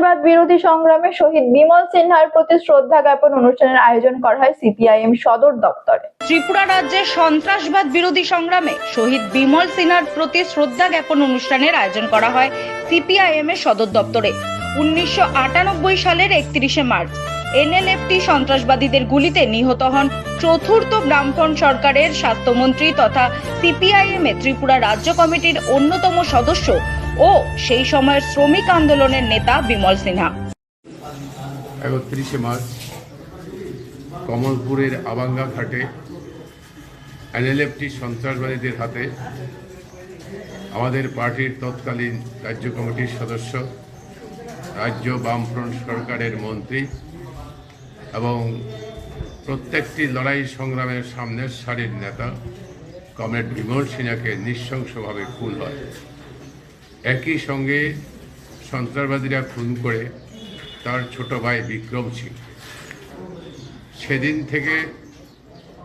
সন্ত্রাসবাদ বিরোধী সংগ্রামে শহীদ বিমল সিনহার প্রতি শ্রদ্ধা জ্ঞাপন অনুষ্ঠানের আয়োজন করা হয় সিপিআইএম সদর দপ্তরে। ত্রিপুরা রাজ্যে সন্ত্রাসবাদ বিরোধী সংগ্রামে শহীদ বিমল সিনহার প্রতি শ্রদ্ধা জ্ঞাপন অনুষ্ঠানের আয়োজন করা হয় সিপিআইএম এর সদর দপ্তরে। উনিশশো আটানব্বই সালের একত্রিশে মার্চ এনএলএফটি সন্ত্রাসবাদীদের গুলিতে নিহত হন চতুর্থ ব্রাহ্মণ সরকারের স্বাস্থ্যমন্ত্রী তথা সিপিআইএম এ ত্রিপুরা রাজ্য কমিটির অন্যতম সদস্য ও সেই সময়ের শ্রমিক আন্দোলনের নেতা বিমল সিনহা। একত্রিশে মার্চ, কমলপুরের আবাঙ্গা ঘাটে এনএলএফটি সন্ত্রাসবাদীদের হাতে আমাদের পার্টির তৎকালীন রাজ্য কমিটির সদস্য, রাজ্য বামফ্রন্ট সরকারের মন্ত্রী এবং প্রত্যেকটি লড়াই সংগ্রামের সামনের সারির নেতা কমরেড বিমল সিনহাকে নৃশংসভাবে খুন হয়। একই সঙ্গে সন্ত্রাসবাদীরা খুন করে তার ছোট ভাই বিক্রম সিং। সেদিন থেকে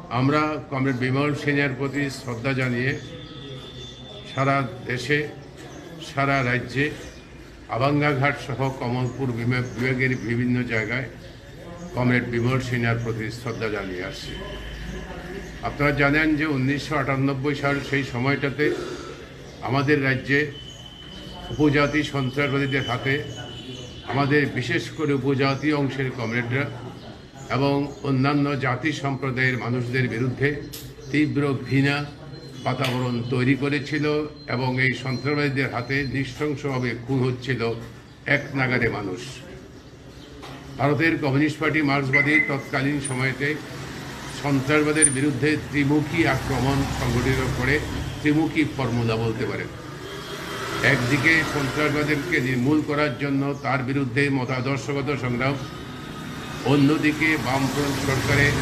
আমরা কমরেড বিমল সেনের প্রতি শ্রদ্ধা জানিয়ে সারা দেশে, সারা রাজ্যে, আবাঙ্গাঘাট সহ কমলপুর বিভাগের বিভিন্ন জায়গায় কমরেড বিমল সেনার প্রতি শ্রদ্ধা জানিয়ে আসছি। আপনারা জানেন যে উনিশশো আটানব্বই সাল সেই সময়টাতে আমাদের রাজ্যে উপজাতি সন্ত্রাসবাদীদের হাতে আমাদের বিশেষ করে উপজাতি অংশের কমরেডরা এবং অন্যান্য জাতি সম্প্রদায়ের মানুষদের বিরুদ্ধে তীব্র ঘৃণা বাতাবরণ তৈরি করেছিল এবং এই সন্ত্রাসবাদীদের হাতে নৃশংসভাবে খুন হচ্ছিল এক নাগারে মানুষ। ভারতের কমিউনিস্ট পার্টি মার্ক্সবাদী তৎকালীন সময়তে সন্ত্রাসবাদের বিরুদ্ধে ত্রিমুখী আক্রমণ সংগঠিত করে ত্রিমুখী ফর্মুলা বলতে পারেন। একদিকে সন্ত্রাসবাদীকে নির্মূল করার জন্য তার বিরুদ্ধে মতাদর্শগত সংগ্রাম, অন্যদিকে বামফ্রন্ট সরকারের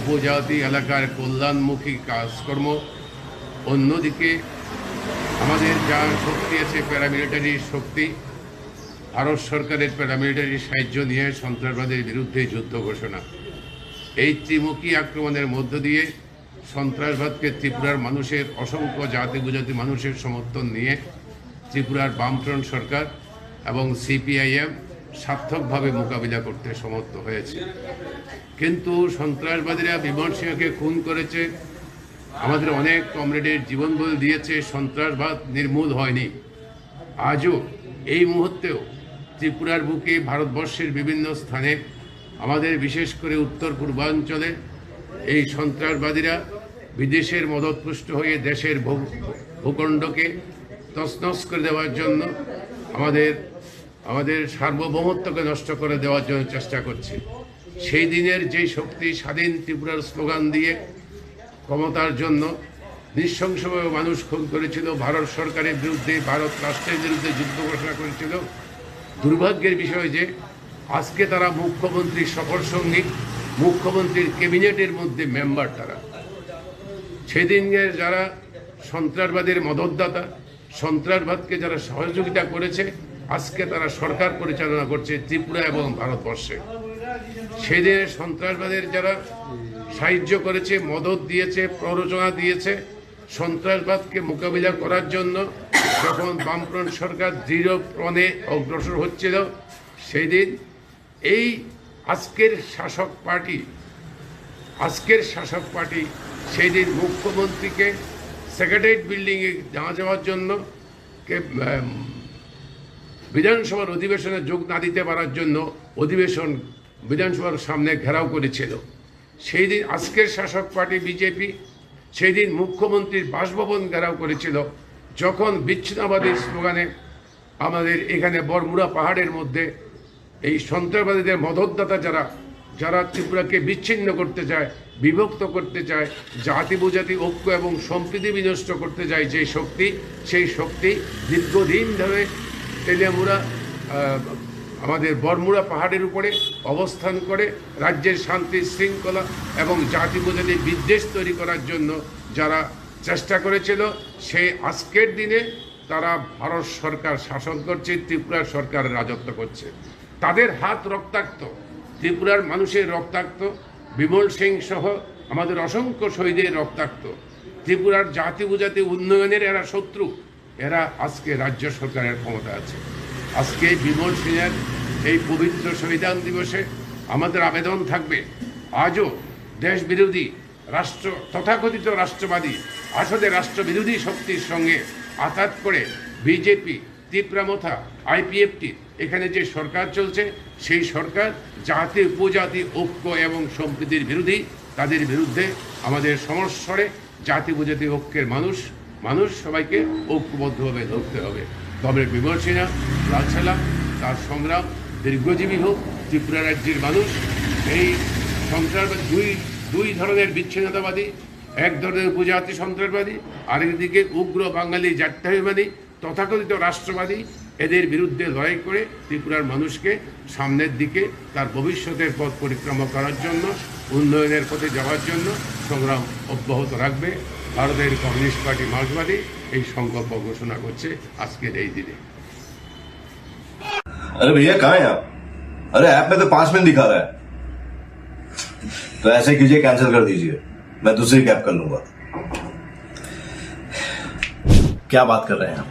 উপজাতি এলাকার কল্যাণমুখী কাজকর্ম, অন্যদিকে আমাদের যা শক্তি আছে প্যারামিলিটারি শক্তি, ভারত সরকারের প্যারামিলিটারি সাহায্য নিয়ে সন্ত্রাসবাদের বিরুদ্ধে যুদ্ধ ঘোষণা। এই ত্রিমুখী আক্রমণের মধ্য দিয়ে সন্ত্রাসবাদকে ত্রিপুরার মানুষের, অসংখ্য জাতি উপজাতি মানুষের সমর্থন নিয়ে ত্রিপুরার বামফ্রন্ট সরকার এবং সিপিআইএম সার্থকভাবে মোকাবিলা করতে সমর্থ হয়েছে। কিন্তু সন্ত্রাসবাদীরা বিমল সিংহকে খুন করেছে। আমাদের অনেক কমরেডের জীবন বল দিয়েছে, সন্ত্রাসবাদ নির্মূল হয়নি। আজও এই মুহূর্তেও ত্রিপুরার বুকে ভারতবর্ষের বিভিন্ন স্থানে, আমাদের বিশেষ করে উত্তর পূর্বাঞ্চলে, এই সন্ত্রাসবাদীরা বিদেশের মদতপুষ্ট হয়ে দেশের ভূখণ্ডকে তছনছ করে দেওয়ার জন্য আমাদের আমাদের সার্বভৌমত্বকে নষ্ট করে দেওয়ার জন্য চেষ্টা করছে। সেই দিনের যেই শক্তি স্বাধীন ত্রিপুরার স্লোগান দিয়ে ক্ষমতার জন্য নৃশংসভাবে মানুষ খুন করেছিল, ভারত সরকারের বিরুদ্ধে, ভারত রাষ্ট্রের বিরুদ্ধে যুদ্ধ ঘোষণা করেছিল, দুর্ভাগ্যের বিষয় যে আজকে তারা মুখ্যমন্ত্রীর সফর সঙ্গী, মুখ্যমন্ত্রীর ক্যাবিনেটের মধ্যে মেম্বার তারা। সেদিনের যারা সন্ত্রাসবাদের মদতদাতা সন্ত্রাসবাদকে যারা সহযোগিতা করেছে, আজকে তারা সরকার পরিচালনা করছে ত্রিপুরা এবং ভারতবর্ষে। সেদিনের সন্ত্রাসবাদের যারা সাহায্য করেছে, মদত দিয়েছে, প্ররোচনা দিয়েছে, সন্ত্রাসবাদকে মোকাবিলা করার জন্য যখন বামফ্রন্ট সরকার দৃঢ় প্রণে অগ্রসর হচ্ছিল সেই দিন এই আজকের শাসক পার্টি, আজকের শাসক পার্টি সেই দিন মুখ্যমন্ত্রীকে সেক্রেটারিয়েট বিল্ডিংয়ে যাওয়া যাওয়ার জন্য কে বিধানসভার অধিবেশনে যোগ না দিতে পারার জন্য অধিবেশন বিধানসভার সামনে ঘেরাও করেছিল। সেই দিন আজকের শাসক পার্টি বিজেপি, সেই দিন মুখ্যমন্ত্রীর বাসভবন ঘেরাও করেছিল। যখন বিচ্ছিন্নবাদী স্লোগানে আমাদের এখানে বরমুড়া পাহাড়ের মধ্যে এই সন্ত্রাসবাদীদের মদতদাতা যারা যারা ত্রিপুরাকে বিচ্ছিন্ন করতে চায়, বিভক্ত করতে চায়, জাতি উপজাতি ঐক্য এবং সম্প্রীতি বিনষ্ট করতে চায় যে শক্তি, সেই শক্তি দীর্ঘদিন ধরে তেলিয়ামুড়া আমাদের বরমুড়া পাহাড়ের উপরে অবস্থান করে রাজ্যের শান্তি শৃঙ্খলা এবং জাতি উপজাতি বিদ্বেষ তৈরি করার জন্য যারা চেষ্টা করেছিল সেই আজকের দিনে তারা ভারত সরকার শাসন করছে, ত্রিপুরা সরকার রাজত্ব করছে। তাদের হাত রক্তাক্ত। ত্রিপুরার মানুষের রক্তাক্ত, বিমল সিং সহ আমাদের অসংখ্য শহীদের রক্তাক্ত। ত্রিপুরার জাতি উপজাতি উন্নয়নের এরা শত্রু, এরা আজকে রাজ্য সরকারের ক্ষমতা আছে। আজকে বিমল সিংয়ের এই পবিত্র সংবিধান দিবসে আমাদের আবেদন থাকবে, আজও দেশ বিরোধী রাষ্ট্র, তথাকথিত রাষ্ট্রবাদী, আসলে রাষ্ট্রবিরোধী শক্তির সঙ্গে আঘাত করে বিজেপি তীব্রামথা, আইপিএফটি, এখানে যে সরকার চলছে, সেই সরকার জাতি, উপজাতি, ঐক্য এবং সম্প্রীতির বিরোধী, তাদের বিরুদ্ধে আমাদের সমস্বরে জাতি, উপজাতি, ঐক্যের মানুষ মানুষ সবাইকে ঐক্যবদ্ধভাবে ধরতে হবে। তবে বিমল সিনহা লাল সালাম তার সংগ্রাম, দীর্ঘজীবী হোক, ত্রিপুরা রাজ্যের মানুষ, এই সন্ত্রাসবাদী দুই দুই ধরনের বিচ্ছিন্নতাবাদী, এক ধরনের উপজাতি সন্ত্রাসবাদী আরেকদিকে উগ্র বাঙালি জাতীয়বাদী তথাকথিত রাষ্ট্রবাদী এদের বিরুদ্ধে লড়াই করে ত্রিপুরার মানুষকে সামনের দিকে তার ভবিষ্যতের পথ পরিক্রমা করার জন্য উন্নয়নের পথে যাওয়ার জন্য সংগ্রাম অব্যাহত রাখবে ভারতের কমিউনিস্ট পার্টি মার্ক্সবাদী এই সংকল্প ঘোষণা করছে আজকের এই দিনে अरे भैया कहाँ हैं आप अरे ऐप में तो पांच मिनट दिखा रहा है तो ऐसे कीजिए कैंसिल कर दीजिए मैं दूसरी कैब कर लूंगा क्या बात कर रहे हैं आप